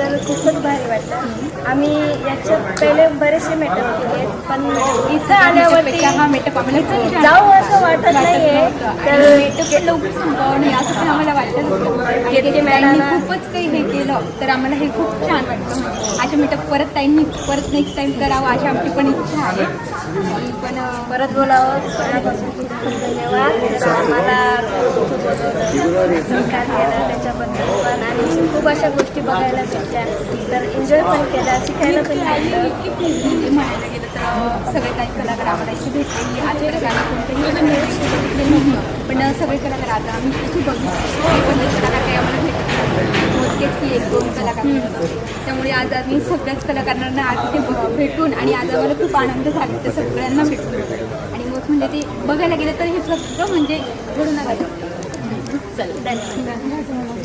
तर खूपच भारी वाटलं. आम्ही याच्या पहिले बरेचसे मेटअप केले पण इथं आल्यावरती हा मेटअप आम्हाला जाऊ असं वाटत नाहीये. तर मेटअप लवकर संपावं नाही असं पण आम्हाला वाटत ताईंनी मॅडमना- खूपच काही हे केलं तर आम्हाला हे खूप छान वाटलं. अशा मेटअप परत ताईंनी परत नेक्स्ट टाइम करावं अशी आमची पण इच्छा आहे. पण परत बोलावं. मनापासून खूप खूप धन्यवाद. आम्हाला खूप बोलवलं. त्याच्याबद्दल पण. आणि खूप अशा गोष्टी बघायला भेटल्या तर एन्जॉय पण केला शिकायला पण म्हणायला गेलं तर सगळे काही कलाकार आम्हाला इथे भेटले आजच्या जगाला कोणतेही भेटले नव्हतं पण सगळे कलाकार आता आम्ही इथे बघितले. पण कलाकार काही आम्हाला भेटत. मोजकेच की एक दोन कलाकार त्यामुळे आज आम्ही सगळ्याच कलाकारांना आज ब- भेटून आणि आज आम्हाला खूप आनंद झाला त्या सगळ्यांना भेटून. आणि मग म्हणजे ते बघायला गेलं तर हे सगळं म्हणजे घडून आलं. धन्यवाद.